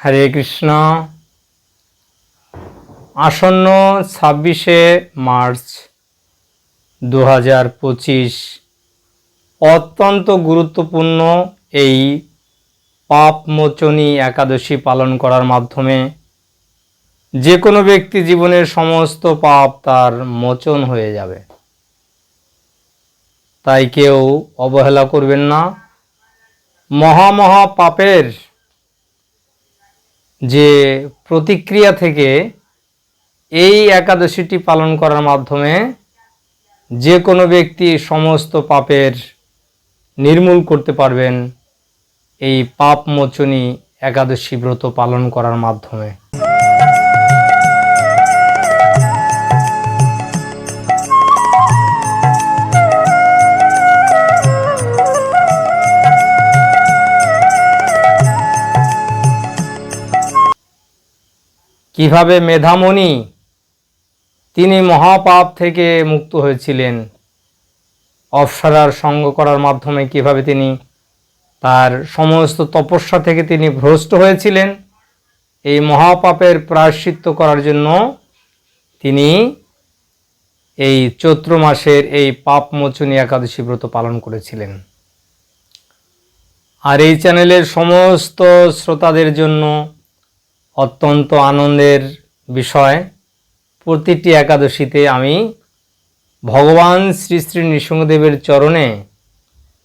হরে কৃষ্ণ। আসন্ন ছাব্বিশে মার্চ দু হাজার পঁচিশ অত্যন্ত গুরুত্বপূর্ণ এই পাপমোচনী একাদশী পালন করার মাধ্যমে যে কোনো ব্যক্তি জীবনের সমস্ত পাপ তার মোচন হয়ে যাবে। তাই কেউ অবহেলা করবেন না। মহা মহা পাপের যে প্রতিক্রিয়া থেকে এই একাদশীটি পালন করার মাধ্যমে যে কোনো ব্যক্তি সমস্ত পাপের নির্মূল করতে পারবেন এই পাপ মোচনী একাদশী ব্রত পালন করার মাধ্যমে। কীভাবে মেধামণি? তিনি মহাপাপ থেকে মুক্ত হয়েছিলেন। অপসরার সঙ্গ করার মাধ্যমে কীভাবে তিনি তার সমস্ত তপস্যা থেকে তিনি ভ্রষ্ট হয়েছিলেন, এই মহাপাপের প্রায়শ্চিত্ত করার জন্য তিনি এই চৈত্র মাসের এই পাপমোচনী একাদশী ব্রত পালন করেছিলেন। আর এই চ্যানেলের সমস্ত শ্রোতাদের জন্য অত্যন্ত আনন্দের বিষয়। প্রতিটি একাদশীতে আমি ভগবান শ্রী শ্রী নৃসিংহদেবের চরণে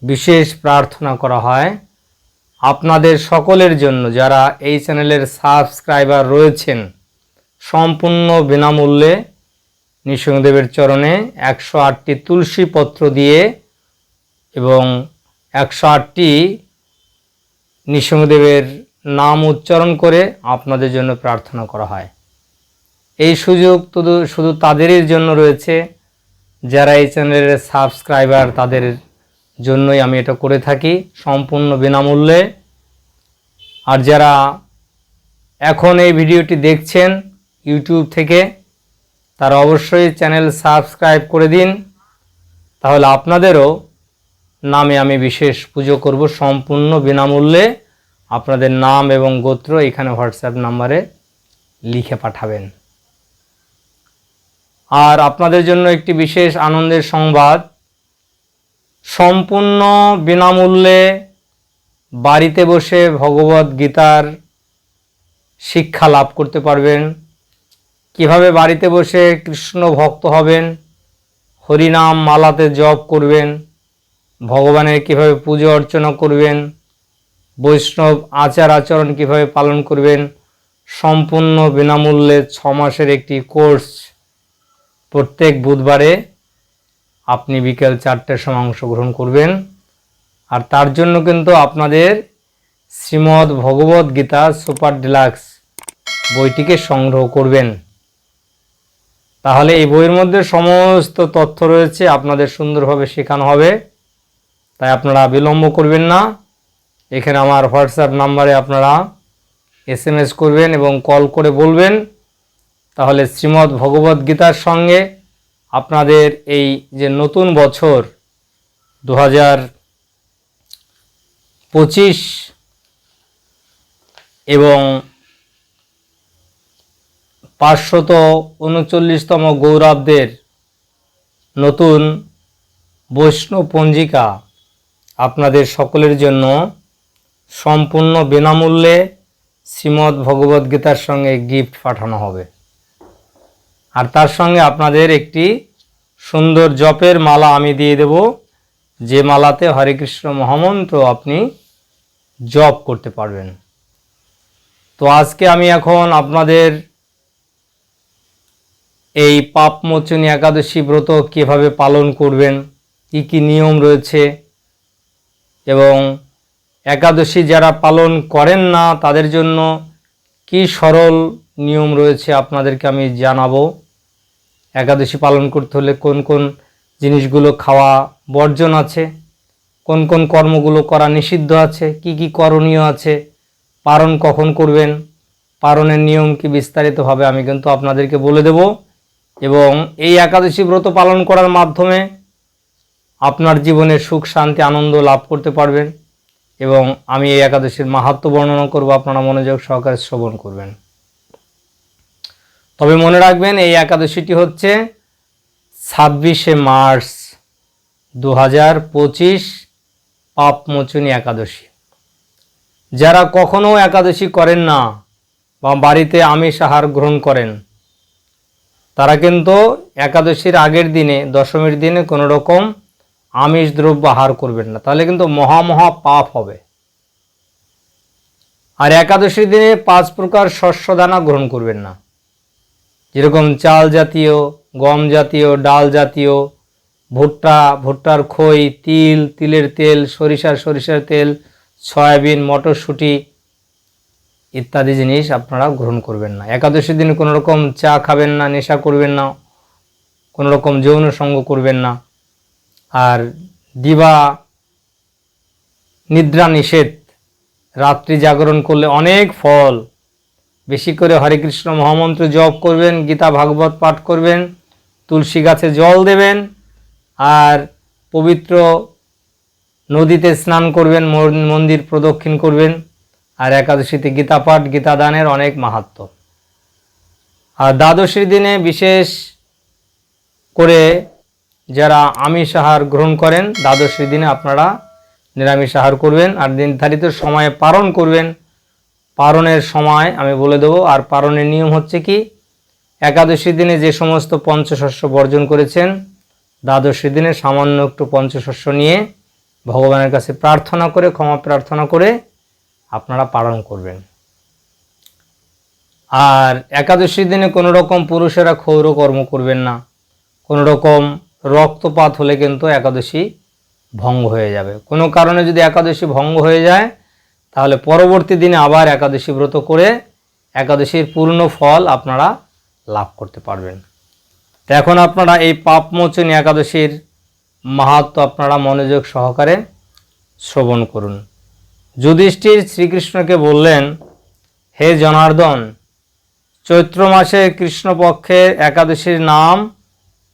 বিশেষ প্রার্থনা করা হয়। আপনাদের সকলের জন্য যারা এই চ্যানেলের সাবস্ক্রাইবার রয়েছেন, সম্পূর্ণ বিনামূল্যে নৃসিংহদেবের চরণে একশো আটটি তুলসী পত্র দিয়ে এবং একশো আটটি নৃসিংহদেবের নাম উচ্চারণ করে আপনাদের জন্য প্রার্থনা করা হয়। এই সুযোগ শুধু শুধু তাদেরই জন্য রয়েছে। যারা এই চ্যানেলের সাবস্ক্রাইবার, তাদের জন্যই আমি এটা করে থাকি সম্পূর্ণ বিনামূল্যে। আর যারা এখন এই ভিডিওটি দেখছেন ইউটিউব থেকে, তারা অবশ্যই চ্যানেল সাবস্ক্রাইব করে দিন। তাহলে আপনাদেরও নামে আমি বিশেষ পুজো করব সম্পূর্ণ বিনামূল্যে। আপনাদের নাম এবং গোত্র এখানে হোয়াটসঅ্যাপ নাম্বারে লিখে পাঠাবেন। আর আপনাদের জন্য একটি বিশেষ আনন্দের সংবাদ, সম্পূর্ণ বিনামূল্যে বাড়িতে বসে ভগবত গীতার শিক্ষা লাভ করতে পারবেন। কীভাবে বাড়িতে বসে কৃষ্ণ ভক্ত হবেন, হরিনাম মালাতে জপ করবেন, ভগবানের কীভাবে পুজো অর্চনা করবেন বৈষ্ণব আচার আচরণ কীভাবে পালন করবেন? সম্পূর্ণ বিনামূল্যে ছ মাসের একটি কোর্স প্রত্যেক বুধবারে আপনি বিকেল চারটের সময় অংশগ্রহণ করবেন। আর তার জন্য কিন্তু আপনাদের শ্রীমদ্ ভগবত গীতা সুপার ডিলাক্স বইটিকে সংগ্রহ করবেন। তাহলে এই বইয়ের মধ্যে সমস্ত তথ্য রয়েছে, আপনাদের সুন্দরভাবে শেখানো হবে। তাই আপনারা বিলম্ব করবেন না। এখানে আমার হোয়াটসঅ্যাপ নাম্বারে আপনারা এস করবেন এবং কল করে বলবেন। তাহলে শ্রীমদ্ ভগবত গীতার সঙ্গে আপনাদের এই যে নতুন বছর দু পঁচিশ এবং পাঁচশত উনচল্লিশতম গৌরবদের নতুন বৈষ্ণব পঞ্জিকা আপনাদের সকলের জন্য সম্পূর্ণ বিনামূল্যে শ্রীমদ্ ভগবদ্গীতার সঙ্গে গিফট পাঠানো হবে। আর তার সঙ্গে আপনাদের একটি সুন্দর জপের মালা আমি দিয়ে দেব। যে মালাতে হরে কৃষ্ণ মহামন্ত্র আপনি জপ করতে পারবেন। তো আজকে আমি এখন আপনাদের এই পাপমোচনী একাদশী ব্রত কীভাবে পালন করবেন, কী কী নিয়ম রয়েছে এবং একাদশী যারা পালন করেন না, তাদের জন্য কি সরল নিয়ম রয়েছে আপনাদেরকে আমি জানাব। একাদশী পালন করতে হলে কোন কোন জিনিসগুলো খাওয়া বর্জন আছে, কোন কোন কর্মগুলো করা নিষিদ্ধ আছে, কি কি করণীয় আছে, পালন কখন করবেন, পালনের নিয়ম কি বিস্তারিতভাবে আমি কিন্তু আপনাদেরকে বলে দেব। এবং এই একাদশী ব্রত পালন করার মাধ্যমে আপনার জীবনে সুখ, শান্তি, আনন্দ লাভ করতে পারবেন। এবং আমি এই একাদশীর মাহাত্ম বর্ণনা করব। আপনারা মনোযোগ সহকারে শ্রবণ করবেন। তবে মনে রাখবেন, এই একাদশীটি হচ্ছে ছাব্বিশে মার্চ দু হাজার পঁচিশ পাপমোচনী একাদশী। যারা কখনো একাদশী করেন না বা বাড়িতে আমিষ আহার গ্রহণ করেন, তারা কিন্তু একাদশীর আগের দিনে, দশমীর দিনে কোনো রকম আমিষ দ্রব্য আহার করবেন না, তাহলে কিন্তু মহা মহা পাপ হবে। আর একাদশীর দিনে পাঁচ প্রকার শস্য দানা গ্রহণ করবেন না। যেরকম চাল জাতীয়, গম জাতীয়, ডাল জাতীয়, ভুট্টা, ভুট্টার খই, তিল, তিলের তেল সরিষার সরিষার তেল, সয়াবিন, মটরশুঁটি ইত্যাদি জিনিস আপনারা গ্রহণ করবেন না। একাদশীর দিনে কোনো রকম চা খাবেন না, নেশা করবেন না কোনো রকম যৌন সঙ্গ করবেন না। আর দিবা নিদ্রা নিষেধ রাত্রি জাগরণ করলে অনেক ফল। বেশি করে হরে কৃষ্ণ মহামন্ত্র জপ করবেন, গীতা ভাগবত পাঠ করবেন, তুলসী গাছে জল দেবেন, আর পবিত্র নদীতে স্নান করবেন, মন- মন্দির প্রদক্ষিণ করবেন, আর একাদশীতে গীতা পাঠ, গীতা দানের অনেক মাহাত্ম। আর দ্বাদশীর দিনে বিশেষ করে যারা আমিষ আহার গ্রহণ করেন, দ্বাদশীর দিনে আপনারা নিরামিষ আহার করবেন আর নির্ধারিত সময়ে পালন করবেন। পারণের সময় আমি বলে দেবো, আর পারণের নিয়ম হচ্ছে কি, একাদশীর দিনে যে সমস্ত পঞ্চশস্য বর্জন করেছেন, দ্বাদশীর দিনে সামান্য একটু পঞ্চশস্য নিয়ে ভগবানের কাছে প্রার্থনা করে, ক্ষমা প্রার্থনা করে আপনারা পালন করবেন। আর একাদশীর দিনে কোনো রকম পুরুষেরা ক্ষৌর কর্ম করবেন না। কোনো রকম রক্তপাত হলে কিন্তু একাদশী ভঙ্গ হয়ে যাবে। কোনো কারণে যদি একাদশী ভঙ্গ হয়ে যায়, তাহলে পরবর্তী দিনে আবার একাদশী ব্রত করে একাদশীর পূর্ণ ফল আপনারা লাভ করতে পারবেন। তো এখন আপনারা এই পাপমোচনী একাদশীর মাহাত্ম আপনারা মনোযোগ সহকারে শ্রবণ করুন। যুধিষ্ঠির শ্রীকৃষ্ণকে বললেন, হে জনার্দন, চৈত্র মাসে কৃষ্ণপক্ষের একাদশীর নাম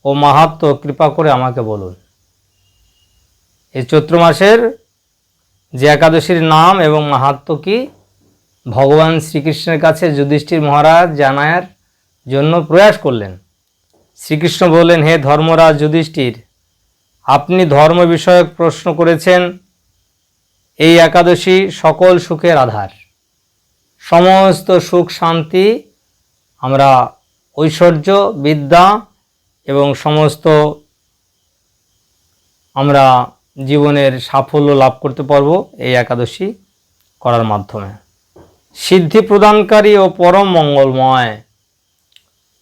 ও মাহাত্ম কৃপা করে আমাকে বলুন। এই চৈত্র মাসের যে একাদশীর নাম এবং মাহাত্ম কি? ভগবান শ্রীকৃষ্ণের কাছে যুধিষ্ঠির মহারাজ জানার জন্য প্রয়াস করলেন। শ্রীকৃষ্ণ বললেন, হে ধর্মরাজ যুধিষ্ঠির, আপনি ধর্ম বিষয়ক প্রশ্ন করেছেন। এই একাদশী সকল সুখের আধার। সমস্ত সুখ শান্তি আমরা ঐশ্বর্য, বিদ্যা এবং সমস্ত আমরা জীবনের সাফল্য লাভ করতে পারব এই একাদশী করার মাধ্যমে। সিদ্ধি প্রদানকারী ও পরম মঙ্গলময়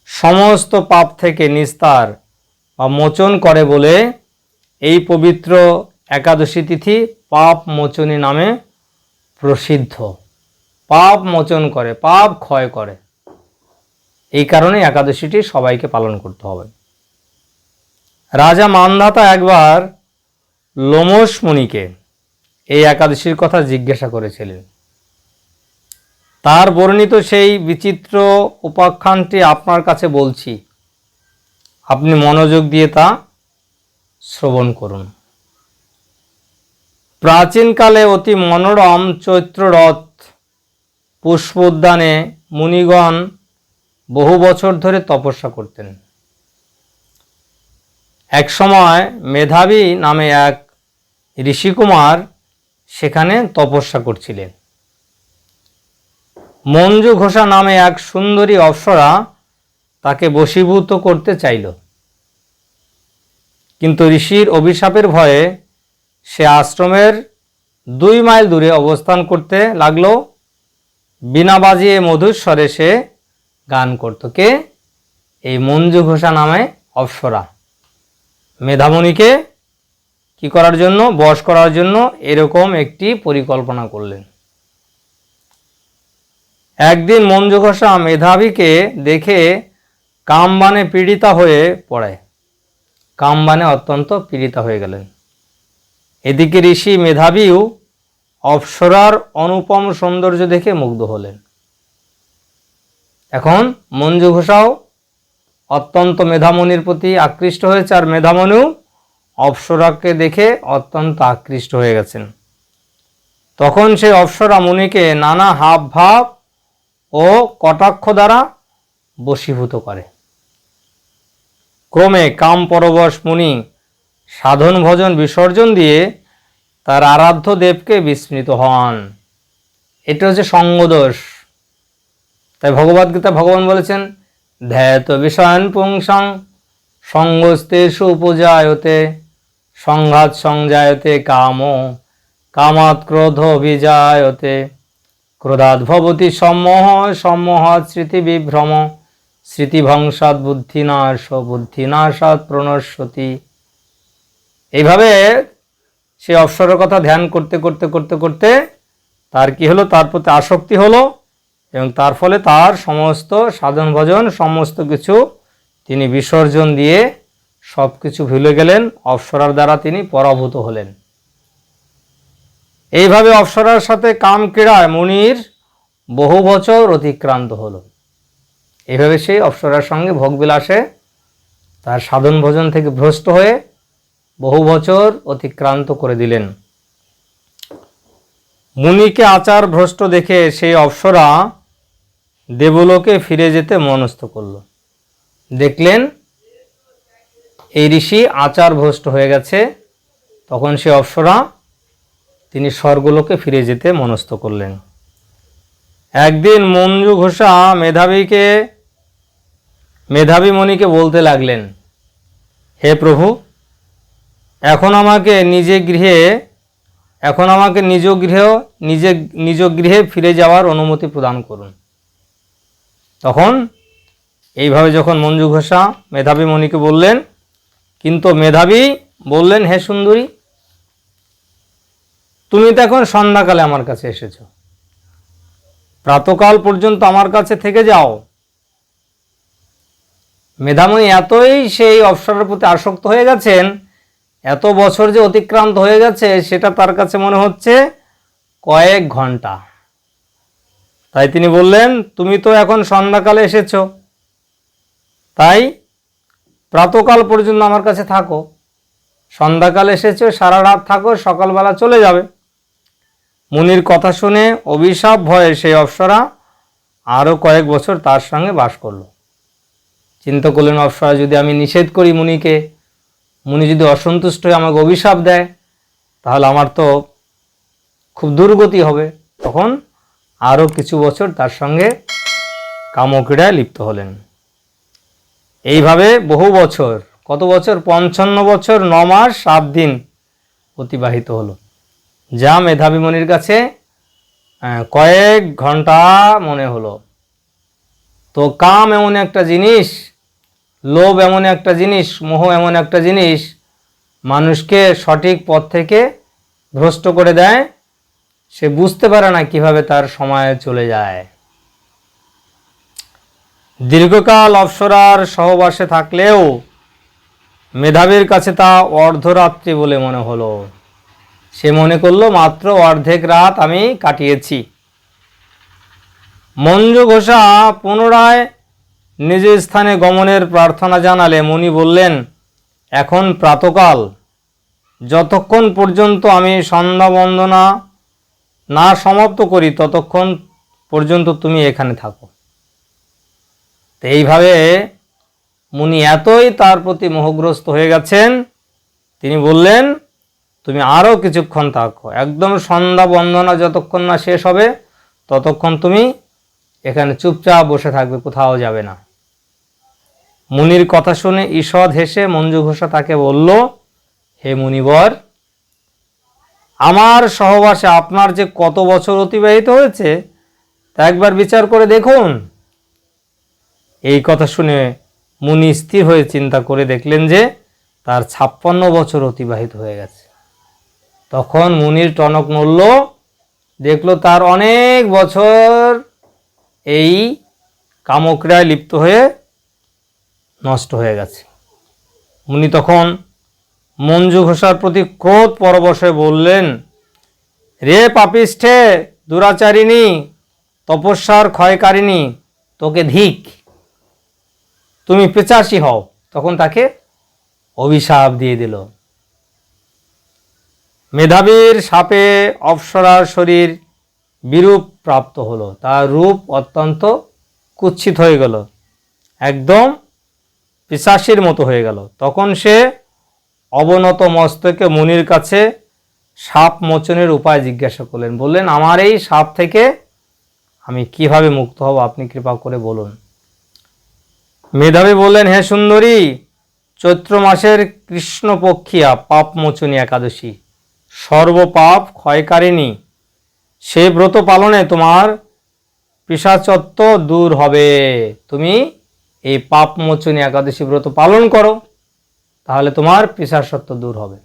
সমস্ত পাপ থেকে নিস্তার বা মোচন করে বলে এই পবিত্র একাদশী তিথি পাপ মোচনী নামে প্রসিদ্ধ। পাপ মোচন করে, পাপ ক্ষয় করে। এই কারণে একাদশীটি সবাইকে পালন করতে হবে। রাজা মানধাতা একবার লোমস মুনিকে এই একাদশীর কথা জিজ্ঞাসা করেছিলেন। তার বর্ণিত সেই বিচিত্র উপাখ্যানটি আপনার কাছে বলছি। আপনি মনোযোগ দিয়ে তা শ্রবণ করুন। প্রাচীনকালে অতি মনোরম চৈত্ররথ পুষ্প উদ্যানে মুনিগণ বহু বছর ধরে তপস্যা করতেন। এক সময় মেধাবী নামে এক ঋষিকুমার সেখানে তপস্যা করছিলেন। মঞ্জু ঘোষা নামে এক সুন্দরী অপ্সরা তাকে বশীভূত করতে চাইল। কিন্তু ঋষির অভিশাপের ভয়ে সে আশ্রমের দুই মাইল দূরে অবস্থান করতে লাগল। বিনা বাজিয়ে মধুর স্বরে সে গান করত। কে? এই মঞ্জু ঘোষা নামে অপ্সরা। মেধামণিকে কি করার জন্য বশ করার জন্য এরকম একটি পরিকল্পনা করলেন। একদিন মঞ্জু ঘোষা মেধাবীকে দেখে কামবানে পীড়িতা হয়ে পড়ে কামবানে অত্যন্ত পীড়িতা হয়ে গেলেন। এদিকে ঋষি মেধাবীও অপ্সরার অনুপম সৌন্দর্য দেখে মুগ্ধ হলেন। এখন মঞ্জু ঘোষাও অত্যন্ত মেধামণির প্রতি আকৃষ্ট হয়েছে আর মেধামণিও অপ্সরাকে দেখে অত্যন্ত আকৃষ্ট হয়ে গেছেন। তখন সেই অপ্সরা মুনিকে নানা হাব ভাব ও কটাক্ষ দ্বারা বশীভূত করে। ক্রমে কাম পরবশ মুনি সাধন ভজন বিসর্জন দিয়ে তার আরাধ্য দেবকে বিস্মৃত হন। এটা হচ্ছে সঙ্গদোষ। তাই ভগবদ্গীতা ভগবান বলেছেন ধ্যাত বিষয়ন পুংসং সঙ্গস্তেষু উপজায়তে, সংঘাত সংজায়তে কাম কামাত ক্রোধ বিজায়তে ক্রোধাৎ ভবতি সম্মোহ, সম্মোহাৎ স্মৃতি বিভ্রম স্মৃতিভংসাৎ বুদ্ধিনাশ, বুদ্ধিনাশাৎ প্রণশ্যতি। এইভাবে সে অবসরের কথা ধ্যান করতে করতে করতে করতে, তার কি হলো? তার প্রতি আসক্তি হলো এবং তার ফলে তার সমস্ত সাধন ভজন, সমস্ত কিছু তিনি বিসর্জন দিয়ে সব কিছু ভুলে গেলেন, অপ্সরার দ্বারা তিনি পরাভূত হলেন। এইভাবে অপ্সরার সাথে কাম ক্রীড়ায় মুনির বহু বছর অতিক্রান্ত হল। এইভাবে সেই অপ্সরার সঙ্গে ভোগবিলাসে তার সাধন ভোজন থেকে ভ্রষ্ট হয়ে বহু বছর অতিক্রান্ত করে দিলেন। মুনিকে আচার ভ্রষ্ট দেখে সেই অপ্সরা দেবলোকে ফিরে যেতে মনস্থ করল। দেখলেন, এই ঋষি আচার ভ্রষ্ট হয়ে গেছে। তখন সে অপ্সরা, তিনি স্বর্গলোকে ফিরে যেতে মনস্থ করলেন। একদিন মঞ্জু ঘোষা মেধাবীকে, মেধাবী মণিকে বলতে লাগলেন, হে প্রভু, এখন আমাকে নিজে গৃহে, এখন আমাকে নিজ গৃহ নিজে, নিজ গৃহে ফিরে যাওয়ার অনুমতি প্রদান করুন। তখন এইভাবে যখন মঞ্জু ঘোষা মেধাবী মণিকে বললেন, কিন্তু মেধাবী বললেন, হে সুন্দরী, তুমি তো এখন সন্ধ্যাকালে আমার কাছে এসেছ। প্রাতকাল পর্যন্ত আমার কাছে থেকে যাও। মেধামণি এতই সেই অবসরের প্রতি আসক্ত হয়ে গেছেন, এত বছর যে অতিক্রান্ত হয়ে গেছে, সেটা তার কাছে মনে হচ্ছে কয়েক ঘণ্টা। তাই তিনি বললেন, তুমি তো এখন সন্ধ্যাকালে এসেছ। তাই প্রাতকাল পর্যন্ত আমার কাছে থাকো। সন্ধ্যাকাল এসেছ, সারা রাত থাকো, সকালবেলা চলে যাবে। মুনির কথা শুনে অভিশাপ ভয়ে সেই অপ্সরা আরও কয়েক বছর তার সঙ্গে বাস করল। চিন্তা করলেন অপ্সরা যদি আমি নিষেধ করি মুনিকে, মুনি যদি অসন্তুষ্ট হয়ে আমাকে অভিশাপ দেয়, তাহলে আমার তো খুব দুর্গতি হবে। তখন আরও কিছু বছর তার সঙ্গে কামক্রীড়ায় লিপ্ত হলেন। এইভাবে বহু বছর, কত বছর? পঞ্চান্ন বছর, ন মাস, সাত দিন অতিবাহিত হলো। যা মেধাবী মনির কাছে কয়েক ঘণ্টা মনে হলো। তো কাম এমন একটা জিনিস, লোভ এমন একটা জিনিস, মোহ এমন একটা জিনিস, মানুষকে সঠিক পথ থেকে ভ্রষ্ট করে দেয়। সে বুঝতে পারে না কীভাবে তার সময় চলে যায়। দীর্ঘকাল অপ্সরার সহবাসে থাকলেও মেধাবীর কাছে তা অর্ধরাত্রি বলে মনে হলো। সে মনে করল, মাত্র অর্ধেক রাত আমি কাটিয়েছি। মঞ্জু ঘোষা পুনরায় নিজ স্থানে গমনের প্রার্থনা জানালে মুনি বললেন, এখন প্রাতকাল। যতক্ষণ পর্যন্ত আমি সন্ধ্যা বন্দনা না সমাপ্ত করি ততক্ষণ পর্যন্ত তুমি এখানে থাকো। তো এইভাবে মুনি এতই তার প্রতি মোহগ্রস্ত হয়ে গেছেন, তিনি বললেন, তুমি আরও কিছুক্ষণ থাকো। একদম সন্ধ্যা বন্দনা যতক্ষণ না শেষ হবে, ততক্ষণ তুমি এখানে চুপচাপ বসে থাকবে, কোথাও যাবে না। মুনির কথা শুনে ঈষৎ হেসে মঞ্জু ঘোষা তাকে বলল, হে মুনিবর আমার সহবাসে আপনার যে কত বছর অতিবাহিত হয়েছে, তা একবার বিচার করে দেখুন। এই কথা শুনে মুনি স্থির হয়ে চিন্তা করে দেখলেন যে, তার ছাপ্পান্ন বছর অতিবাহিত হয়ে গেছে। তখন মুনির টনক নড়ল, দেখল তার অনেক বছর এই কামক্রিয়ায় লিপ্ত হয়ে নষ্ট হয়ে গেছে। মুনি তখন মঞ্জু ঘোষার প্রতি ক্রোধ পরবশে বললেন, রে পাপিষ্ঠে, দুরাচারিণী, তপস্যার ক্ষয়কারিণী, তোকে ধিক। তুমি পেচাসি হও। তখন তাকে অভিশাপ দিয়ে দিল। মেধাবীর সাপে অপ্সরার শরীর বিরূপ প্রাপ্ত হলো। তার রূপ অত্যন্ত কুৎসিত হয়ে গেল। একদম পিশাসির মতো হয়ে গেল। তখন সে অবনত মস্তকে মুনির কাছে সাপ মোচনের উপায় জিজ্ঞাসা করলেন। বললেন, আমার এই সাপ থেকে আমি কীভাবে মুক্ত হব? আপনি কৃপা করে বলুন। মেধাবী বললেন, হে সুন্দরী, চৈত্র মাসের কৃষ্ণপক্ষিয়া, পাপ মোচনী একাদশী। সর্বপাপ ক্ষয়কারিণী। সেই ব্রত পালনে তোমার পিসাচত্ব দূর হবে। তুমি এই পাপ মোচনী একাদশী ব্রত পালন করো। তাহলে তোমার পিসাচত্ব দূর হবে।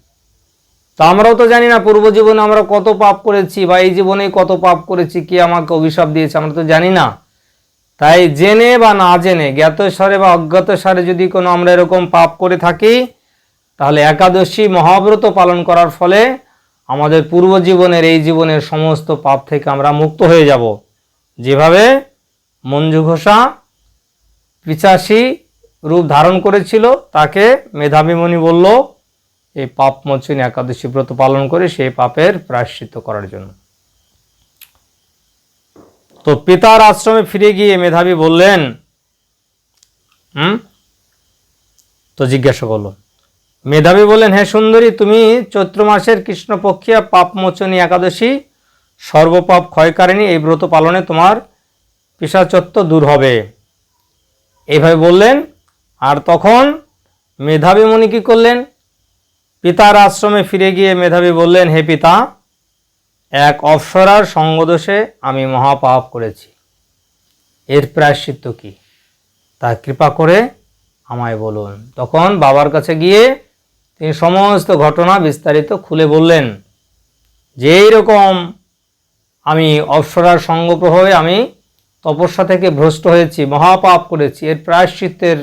তো আমরাও তো জানি না, পূর্ব জীবনে আমরা কত পাপ করেছি বা এই জীবনে কত পাপ করেছি, কি আমাকে অভিশাপ দিয়েছে, আমরা তো জানি না। তাই জেনে বা না জেনে, জ্ঞাত স্বরে বা অজ্ঞাত স্বরে যদি কোনো আমরা এরকম পাপ করে থাকি, তাহলে একাদশী মহাব্রত পালন করার ফলে আমাদের পূর্ব জীবনের এই জীবনের সমস্ত পাপ থেকে আমরা মুক্ত হয়ে যাব। যেভাবে মঞ্জু ঘোষা, পিচাসী রূপ ধারণ করেছিল, তাকে মেধাবী মুনি বলল এই পাপ মোচনী একাদশী ব্রত পালন করে সেই পাপের প্রায়শ্চিত্ত করার জন্য। তো পিতার আশ্রমে ফিরে গিয়ে মেধাবী বললেন, হুম? তো জিজ্ঞাসা করল, মেধাবী বললেন হে সুন্দরী, তুমি চৈত্র মাসের কৃষ্ণপক্ষিয়া পাপমোচনী একাদশী, সর্বপাপ ক্ষয়কারিণী এই ব্রত পালনে তোমার পিসাচত্ব দূর হবে। এইভাবে বললেন আর তখন মেধাবী মুনি কী করলেন? পিতার আশ্রমে ফিরে গিয়ে মেধাবী বললেন, হে পিতা, এক অপসরার সঙ্গদোষে আমি মহাপাপ করেছি। এর প্রায়শ্চিত্ত কি? তা কৃপা করে আমায় বলুন। তখন বাবার কাছে গিয়ে তিনি সমস্ত ঘটনা বিস্তারিত খুলে বললেন যে এইরকম আমি অপসরার সঙ্গ প্রভাবে আমি তপস্যা থেকে ভ্রষ্ট হয়েছি, মহাপাপ করেছি, এর প্রায়শ্চিত্তের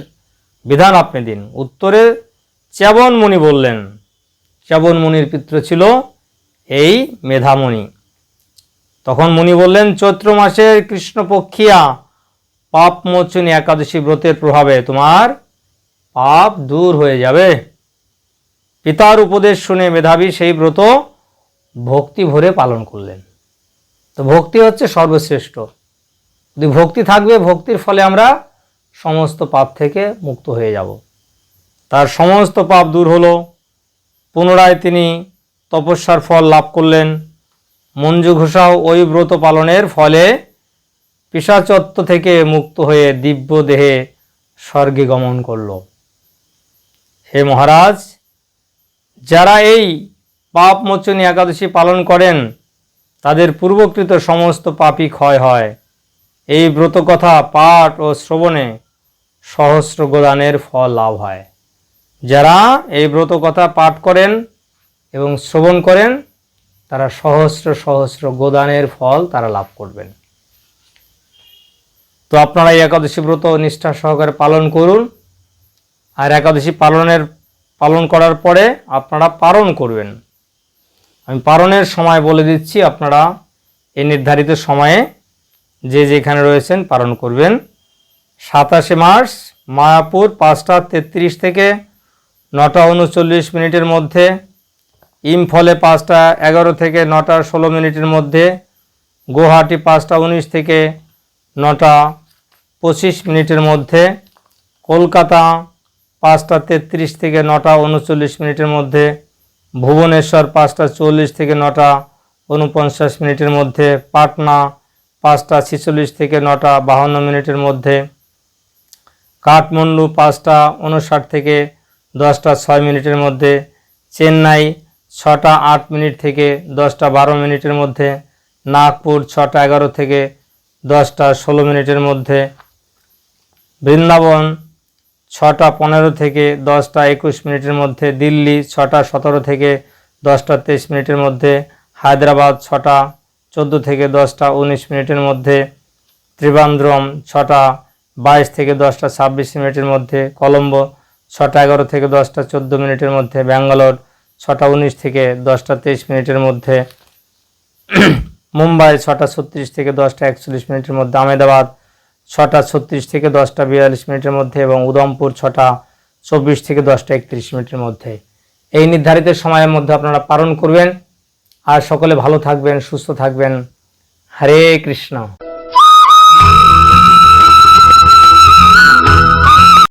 বিধান আপনি দিন। উত্তরে চ্যাবন মুনি বললেন। চ্যাবন পিত্র ছিল এই মেধামণি। তখন মুনি বললেন, চৈত্র মাসের কৃষ্ণপক্ষিয়া পাপ মোচনী একাদশী ব্রতের প্রভাবে তোমার পাপ দূর হয়ে যাবে। পিতার উপদেশ শুনে মেধাবী সেই ব্রত ভক্তি ভরে পালন করলেন। তো ভক্তি হচ্ছে সর্বশ্রেষ্ঠ। যদি ভক্তি থাকবে, ভক্তির ফলে আমরা সমস্ত পাপ থেকে মুক্ত হয়ে যাব। তার সমস্ত পাপ দূর হলো। পুনরায় তিনি তপস্যার ফল লাভ করলেন। মঞ্জু ঘোষাও ওই ব্রত পালনের ফলে পিসাচত্ব থেকে মুক্ত হয়ে দিব্য দেহে স্বর্গে গমন করল। হে মহারাজ, যারা এই পাপ মোচনী একাদশী পালন করেন, তাদের পূর্বকৃত সমস্ত পাপই ক্ষয় হয়। এই ব্রত কথা পাঠ ও শ্রবণে সহস্র গোদানের ফল লাভ হয়। যারা এই ব্রত কথা পাঠ করেন এবং শ্রবণ করেন, তারা সহস্র সহস্র গোদানের ফল তারা লাভ করবেন। তো আপনারা এই একাদশী ব্রত নিষ্ঠা সহকারে পালন করুন। আর একাদশী পালনের, পালন করার পরে আপনারা পালন করবেন। আমি পালনের সময় বলে দিচ্ছি, আপনারা এই নির্ধারিত সময়ে যে যেখানে রয়েছেন পালন করবেন। সাতাশে মার্চ, মায়াপুর পাঁচটা তেত্রিশ থেকে নটা উনচল্লিশ মিনিটের মধ্যে, ইমফলে পাঁচটা এগারো থেকে নটা ষোলো মিনিটের মধ্যে, গুয়াহাটি পাঁচটা উনিশ থেকে নটা পঁচিশ মিনিটের মধ্যে, কলকাতা পাঁচটা তেত্রিশ থেকে নটা উনচল্লিশ মিনিটের মধ্যে, ভুবনেশ্বর পাঁচটা চল্লিশ থেকে নটা উনপঞ্চাশ মিনিটের মধ্যে, পাটনা পাঁচটা ছেচল্লিশ থেকে নটা বাহান্ন মিনিটের মধ্যে কাঠমান্ডু পাঁচটা উনষাট থেকে দশটা ছয় মিনিটের মধ্যে, চেন্নাই ছটা আট মিনিট থেকে দশটা বারো মিনিটের মধ্যে, নাগপুর ছটা এগারো থেকে দশটা ষোলো মিনিটের মধ্যে, বৃন্দাবন ছটা পনেরো থেকে দশটা একুশ মিনিটের মধ্যে, দিল্লি ছটা সতেরো থেকে দশটা তেইশ মিনিটের মধ্যে, হায়দ্রাবাদ ছটা চোদ্দ থেকে দশটা উনিশ মিনিটের মধ্যে, ত্রিবান্দ্রম ছটা বাইশ থেকে দশটা, ছাব্বিশ মিনিটের মধ্যে কলম্বো, ছটা এগারো থেকে দশটা, চোদ্দ মিনিটের মধ্যে ব্যাঙ্গালোর, ছটা উনিশ থেকে দশটা তেইশ মিনিটের মধ্যে মুম্বাই, ছটা ছত্রিশ থেকে দশটা একচল্লিশ মিনিটের মধ্যে আহমেদাবাদ, ছটা ছত্রিশ থেকে দশটা বিয়াল্লিশ মিনিটের মধ্যে এবং উদমপুর ছটা চব্বিশ থেকে দশটা একত্রিশ মিনিটের মধ্যে। এই নির্ধারিত সময়ের মধ্যে আপনারা পালন করবেন। আর সকলে ভালো থাকবেন, সুস্থ থাকবেন। হরে কৃষ্ণ।